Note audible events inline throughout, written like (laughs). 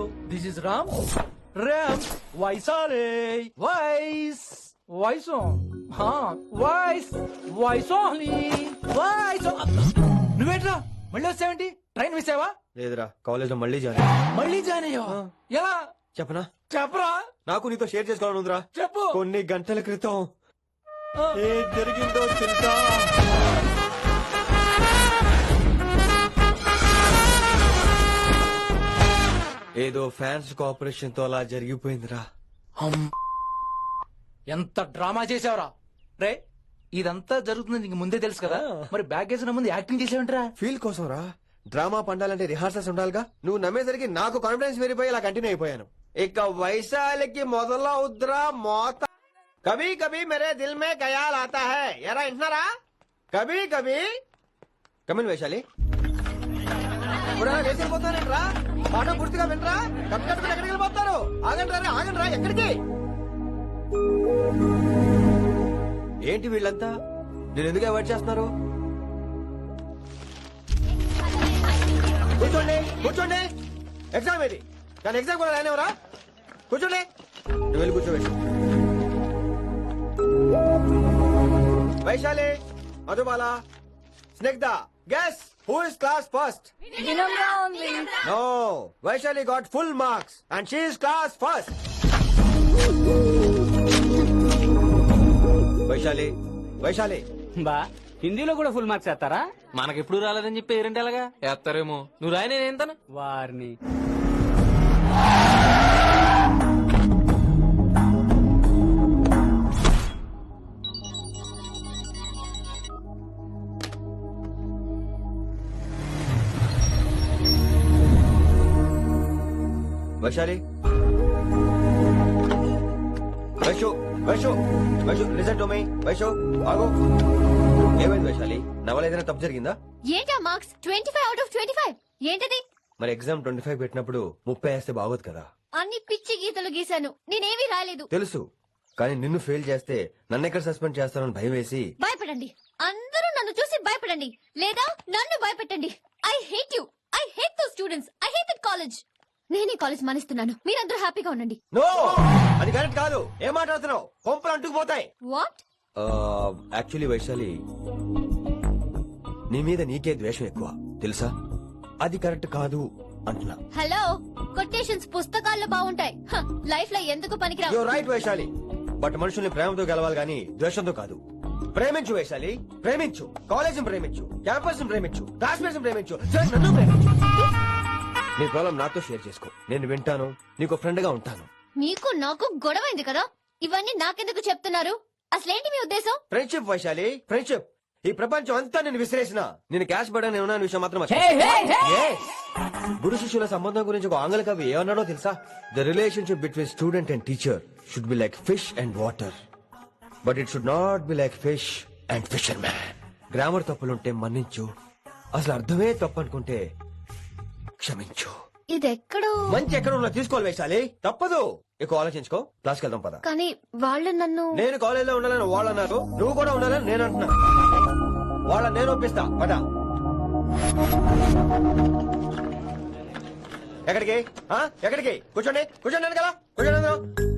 Raju this is Ram Ram vice voice voice voice only voice నువ్వేంట్రా? మళ్ళీ వచ్చావేంటి? Train miss అయ్యావా? లేదురా కాలేజ్లో మళ్ళీ జాయిన్ మళ్ళీ జాయిన్ అయ్యావా? ఎలా? చెప్పనా? చెప్పరా? నాకు నీతో షేర్ చేసుకోవాలని ఉందిరా. చెప్పు. కొన్ని గంటల క్రితం. ఏం జరిగిందో తెలుసా? ఏదో ఫ్యాన్స్ కోఆపరేషన్తో అలా జరిగిపోయిందిరా. ఎంత డ్రామా చేసావురా రే ఇదంతా జరుగుతుంది నీకు ముందే తెలుసు కదా. మరి బ్యాగ్ వేసిన ముందు యాక్టింగ్ చేసావంటరా. ఫీల్ కోసం రా డ్రామా పండాలంటే రిహార్సల్స్ ఉండాలిగా. నువ్వు నమ్మేసరికి నాకు కాన్ఫిడెన్స్ పెరిగిపోయి ఇలా కంటిన్యూ అయిపోయాను. ఇక వైశాలికి మొదలవుద్రా మోత. కభీ కభీ మేరే దిల్ మే ఖయాల్ ఆతా హై. ఎరా వింటున్నారా? కభీ కభీ. Come in Vaishali. ఇప్పుడు వేసిపోతానంట్రా పాఠం పూర్తిగా వినరా? కట్ ఎక్కడికి వెళ్ళిపోతారు? ఆగండి రా ఆగండి రా ఎక్కడికి? ఏంటి వీళ్ళంతా? నేను ఎందుకు అవాయిడ్ చేస్తున్నారు? కూర్చోండి కూర్చోండి. ఎగ్జామ్ ఇది కానీ ఎగ్జామ్ కూడా రానివరా కూర్చోండి. నువ్వు వెళ్ళి కూర్చోబెట్టు. Vaishali Madhubala Snigdha guess who is class first no Vaishali got full marks and she is class first Vaishali Vaishali బా హిందీలో కూడా ఫుల్ మార్క్స్ వేస్తారా? మనకెప్పుడు రాలేదని చెప్పి ఏరంటే ఎలాగా? వేస్తారేమో. నువ్వు రాయి నేను ఏంతను? వారిని. Vaishali Vaishu Vaishu Vaishu listen to me Vaishu ఆగు ఏమైంది వైశాలి నా వల్ల ఏదైనా తప్పు జరిగిందా? ఏంటా marks? Twenty five out of twenty five ఏంటది? మరి ఎగ్జామ్ ట్వంటీ ఫైవ్ పెట్టినప్పుడు ముప్పై వేస్తే బాగోదు కదా. అన్ని పిచ్చి గీతలు గీశాను. నేనేమీ రాలేదు. తెలుసు. కానీ నిన్ను ఫెయిల్ చేస్తే నన్ను ఎక్కడ సస్పెండ్ చేస్తానని భయం వేసి భయపడండి. అందరూ నన్ను చూసి భయపడండి. లేదా నన్ను భయపెట్టండి. I hate you I hate those students I hate that college నేనే కాలేజ్ మానేస్తున్నాను. మీరందరూ హ్యాపీగా ఉండండి. నో! అది కరెక్ట్ కాదు. ఏం మాట్లాడుతున్నావు? కొంపలు అంటుకుపోతాయి. వాట్? యాక్చువల్లీ వైశాలి నీ మీద నీకే ద్వేషం ఎక్కువ. తెలుసా? అది కరెక్ట్ కాదు అంటున్నా. హలో? కొటేషన్స్ పుస్తకాల్లో బాగుంటాయి. లైఫ్లో ఎందుకు పనికిరావు? రైట్ వైశాలి. బట్ మనుషుల్ని ప్రేమతో గెలవాలి గాని ద్వేషంతో కాదు. ప్రేమించు వైశాలి. ప్రేమించు. కాలేజ్ ప్రేమించు. క్యాంపస్ ప్రేమించు. క్లాస్మేట్స్ ప్రేమించు. నన్ను ప్రేమించు. నీ ప్రాబ్లం నాతో షేర్ చేసుకో. నేను వింటాను నీకు ఫ్రెండ్గా ఉంటాను. మీకు నాకు గొడవైంది కదా? ఇవన్నీ నాకెందుకు చెప్తున్నారు? అసలేంటి మీ ఉద్దేశం? ఫ్రెండ్షిప్ వైశాలి ఫ్రెండ్షిప్ ఈ ప్రపంచం అంతా నేను విసిరేసిన. నేను క్యాష్ పడని ఉన్నాను విషయం మాత్రం. గురు శిష్యుల సంబంధం గురించి ఒక ఆంగ్ల కవి ఏమన్నాడో తెలుసా? The relationship between student and teacher should be like fish and water but it should not be like fish and fisherman grammar తప్పులుంటే మన్నించు. అసలు అర్థమే తప్పు అనుకుంటే క్షమించు. ఇది ఎక్కడో మంచి ఎక్కడ తీసుకోవాలి వైశాలి తప్పదు. ఎక్కువ ఆలోచించుకో. క్లాస్కి వెళ్దాం పద. కానీ వాళ్ళు నన్ను నేను కాలేజీలో ఉండాలని వాళ్ళు అన్నారు. నువ్వు కూడా ఉండాలని నేను అంటున్నా. వాళ్ళ నేను ఒప్పిస్తా. పద. ఎక్కడికి? ఆ? ఎక్కడికి? కూర్చోండి. కూర్చోండి కదా కూర్చోండి.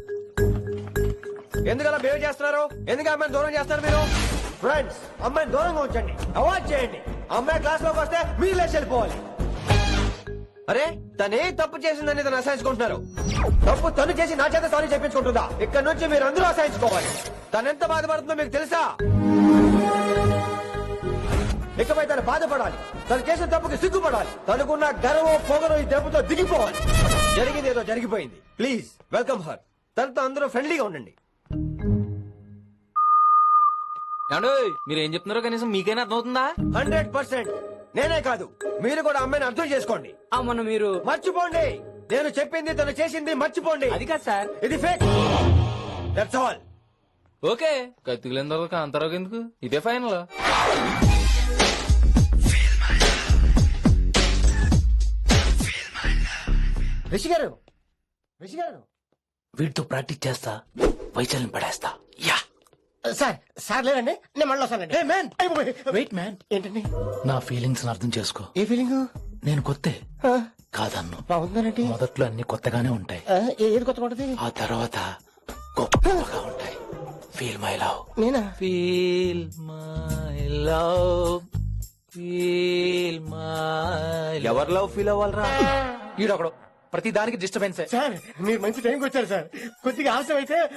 ఎందుకలా బిహేవ్ చేస్తున్నారు? ఎందుకు అమ్మాయిని దూరం చేస్తారు మీరు? ఫ్రెండ్స్ అమ్మాయిని దూరంగా ఉంచండి. అవాయిడ్ చేయండి. అమ్మాయి క్లాస్లోకి వస్తే మీరు లేచి వెళ్ళిపోవాలి అరే తనే తప్పు చేసిందని తను అసహించుకుంటున్నారు. తప్పు తను చేసి నా చేత సారీ చెప్పించుకుంటుందా? ఇక్కడ నుంచి మీరు అందరూ అసహించుకోవాలి. తను ఎంత బాధపడుతుందో మీకు తెలుసా? ఇకపై తను బాధపడాలి. తను చేసిన తప్పుకి సిగ్గుపడాలి. తనకున్న గర్వం పొగరు ఈ దెబ్బతో దిగిపోవాలి. జరిగింది ఏదో జరిగిపోయింది. ప్లీజ్ వెల్కమ్ హర్ తనతో అందరూ ఫ్రెండ్లీగా ఉండండి. మీరు ఏం చెప్తున్నారో కనీసం మీకైనా అర్థమవుతుందా? Hundred percent. నేనే కాదు. మీరు కూడా అమ్మాయిని అర్థం చేసుకోండి. ఆ, మొన్న మీరు మర్చిపోండి. నేను చెప్పింది తను చేసింది మర్చిపోండి. అది కాదు సార్. ఇది ఫేక్ దట్స్ ఆల్ ఓకే. కత్తిలేని తర్వాత కాంతారావు ఎందుకు? ఇదే ఫైనల్ రిషి గారు రిషి గారు. వీటితో ప్రాక్టీస్ చేస్తా వైశాల్యం పడేస్తా. సార్ సార్ లేదండి నేను మళ్ళీ వస్తానండి. ఏ మ్యాన్ వెయిట్ మ్యాన్ ఏంటండి? నా ఫీలింగ్స్ అర్థం చేసుకో. ఏ ఫీలింగ్? నేను కొత్తే. కాదన్ను. బాగుందనండి. మొదట్లో అన్ని కొత్తగానే ఉంటాయి. ఆ, ఏది కొత్తగా ఉంటది? ఆ తర్వాత గొప్పగా ఉంటాయి. ఫీల్ మై లవ్ నేనా? Feel my love feel my ఎవరి లవ్ ఫీల్ అవ్వాలరా? ఈడొకడు. ప్రతి దానికి డిస్టర్బెన్స్ సార్ మీరు మంచి టైంకి వచ్చారు సార్. కొద్దిగా ఆలస్యం అయితే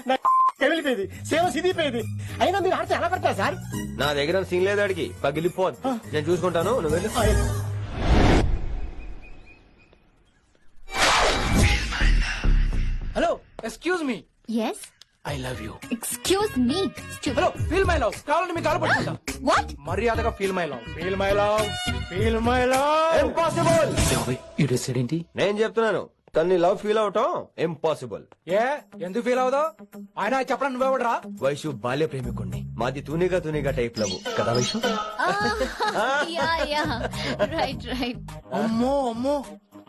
వెళ్ళిపోయేది సేవ సిదిపోయేది అయినా మీరు ఆడితే ఎలా పడతారు సార్? నా దగ్గర సీన్ లేదు అడిగి పగిలిపోద్ది నేను చూసుకుంటాను నువ్వు వెళ్ళు. Hello excuse me yes I love you excuse me hello feel my love కావాలంటే మీకు కాలు పట్టుకుంటా. వాట్ మర్యాదగా feel my love feel my love feel my love impossible ఈ డ్రెస్ ఏంటి నేను చెప్తున్నాను. తన్ని లవ్ ఫీల్ అవటం ఇంపాసిబుల్. ఏ? ఎందుకు ఫీల్ అవుదావు? ఆయన చెప్పడం నువ్వెవడరా? వైషు బాల్య ప్రేమికుణ్ణి మాది తూనిగా తూనిగా టైప్ లవ్. కదా Vaishu? Yeah yeah. Right right అమ్మో అమ్మో.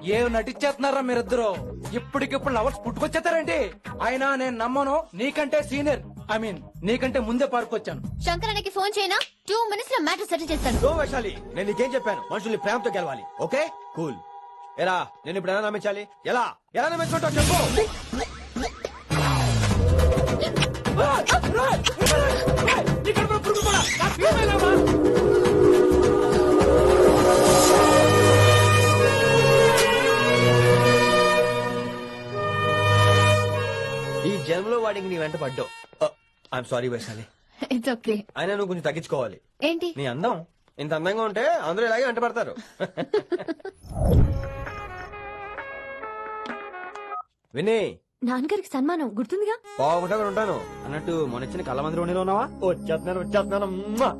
ఏ నటించేస్తున్నారా మీరిద్దరు? ఇప్పటికిప్పుడు లవర్స్ పుట్టుకొచ్చేస్తారండి అయినా నేను నమ్మను. నీకంటే సీనియర్ ఐ మీన్ నీకంటే ముందే పారుకొచ్చాను శంకరానికి ఫోన్ చేయనా? టూ మినిట్స్లో మ్యాటర్ సెటిల్ చేస్తాను. నో వైశాలి నేను నీకేం చెప్పాను? మనుషుల్ని ప్రేమతో గెలవాలి. ఓకే? కూల్. ఎరా నేను ఇప్పుడు ఎలా నమ్మించాలి? ఎలా? ఎలా నమ్మించుకుంటావు చెప్పు. ఈ జన్మలో వాడికి నీ వెంట పడ్డావు. I'm sorry Vaishali it's okay అయినా నువ్వు కొంచెం తగ్గించుకోవాలి. ఏంటి? నీ అందం. ఇంత అందంగా ఉంటే అందరూ ఇలాగే వెంట పడతారు. (laughs) విని. నాన్నగారికి సన్మానం గుర్తుందిగా? బాగుంటా ఉంటాను అన్నట్టు మొన్న ఇచ్చిన కళ్ళ మందిరం ఉండిలో ఉన్నావా? వచ్చేస్తున్నాను వచ్చేస్తున్నాను. మ్మా.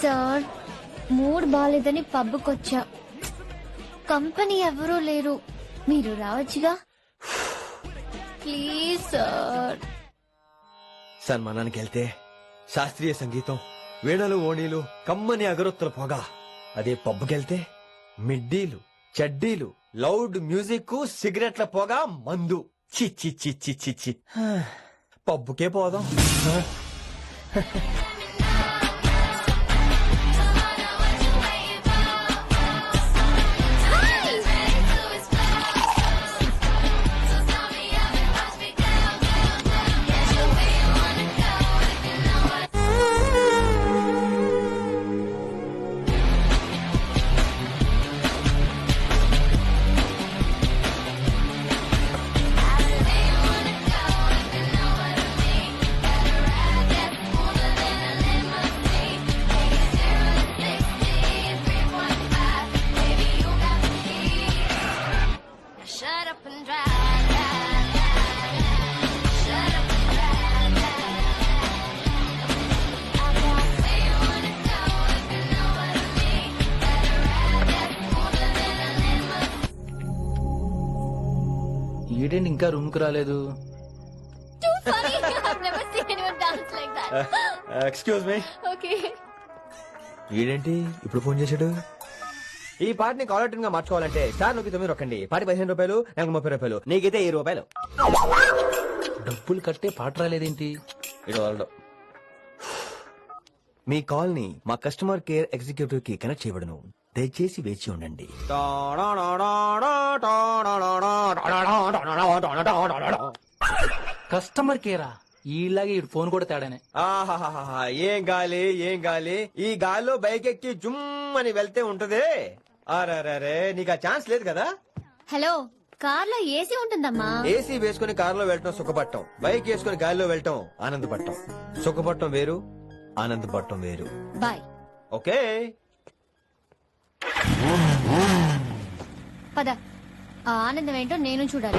సార్ మూడ్ బాలేదని పబ్కొచ్చా కంపెనీ ఎవరూ లేరు. మీరు రావచ్చుగా? Please sir. సన్మానానికి వెళ్తే శాస్త్రీయ సంగీతం వీణలు ఓణీలు కమ్మని అగరొత్తుల పొగ. అదే పబ్బుకెళ్తే మిడ్డీలు చెడ్డీలు లౌడ్ మ్యూజిక్ సిగరెట్ల పొగ మందు. చి చి చి చి చి చి పబ్బుకే పోదాం. ఈడేంటి ఇంకా రూమ్కు రాలేదు? Too funny. I've never seen anyone dance like that. Excuse me Okay. వీడేంటి ఇప్పుడు ఫోన్ చేశాడు? ఈ పాటని కాలర్గా మార్చుకోవాలంటే స్టార్ నొక్కి తొమ్మిది రొక్కండి. పాటి పదిహేను రూపాయలు నాకు ముప్పై రూపాయలు. నీకైతే ఏ రూపాయలు. డబ్బులు కట్టే పాట రాలేదేంటి? ఇటు మీ కాల్ని మా కస్టమర్ కేర్ ఎగ్జిక్యూటివ్కి కనెక్ట్ చేయబడును. దయచేసి వేచి ఉండండి. కస్టమర్ కేరా ఈలాగే ఇటు ఫోన్ కూడా తేడానే. ఆహాహాహా, ఏం గాలి ఏం గాలి? ఈ గాలిలో బైక్ ఎక్కి జుమ్ అని వెళ్తే ఉంటదే? అరే నీకు ఆ ఛాన్స్ లేదు కదా? హలో కార్లో ఏసీ ఉంటుందమ్మా. ఏసీ వేసుకుని కారులో వెళ్ళటం సుఖపట్టం. బైక్ వేసుకుని గాలిలో వెళ్ళటం ఆనందపడటం సుఖపట్టం వేరు ఆనందపడటం వేరు. బాయ్. ఓకే. పద. ఆ ఆనందం ఏంటో నేను చూడాలి.